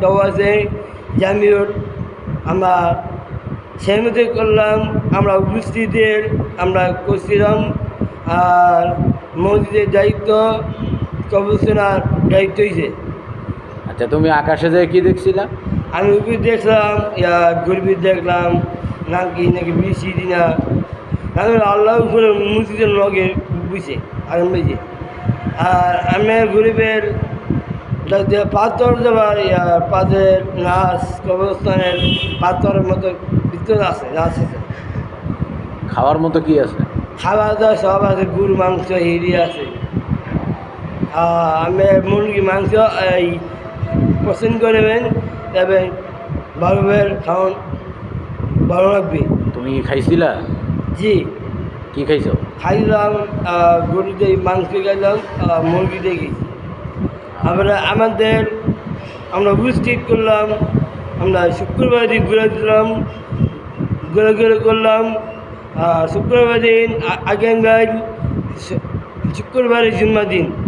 দাও আছে জামিরোড আমরা সেই মধ্যে করলাম আমরা উপস্থিতির আমরা করছিলাম আর মসজিদের দায়িত্ব কবরস্থানার দায়িত্ব হয়েছে আচ্ছা তুমি আকাশে যেয়ে কি দেখছিলা? আমি উপরে দেখলাম ইয়া গরিবি দেখলাম নাকি নাকি বৃষ্টি দিনা আমি আল্লাহ উপরে মসজিদের লগে বুঝছে আরাম বুঝে আর আমি গরিবের যা- পাথর দেওয়ার পাথরের নাচ কবরস্থানের পাথরের মতো ভিতরে আছে নাচ আছে। খাওয়ার মতো কি আছে? খাওয়া দাওয়া সব আছে গুড় মাংস হেরি আছে। আমি মুরগি মাংস এই পছন্দ করবেন তবে ভালোভাবে খাওয়ান ভালো লাগবে। তুমি কি খাইছিলা? জি। কি খাইছো? খাইলাম গরু দিয়ে মাংস খাইলাম মুরগি দিয়ে আমরা আমাদের, আমরা উপস্থিত করলাম, আমরা শুক্রবার দিন ঘুরে দিলাম, ঘুরে ঘুরে করলাম শুক্রবার দিন আ- আগামীকাল শু- শুক্রবারের জন্মদিন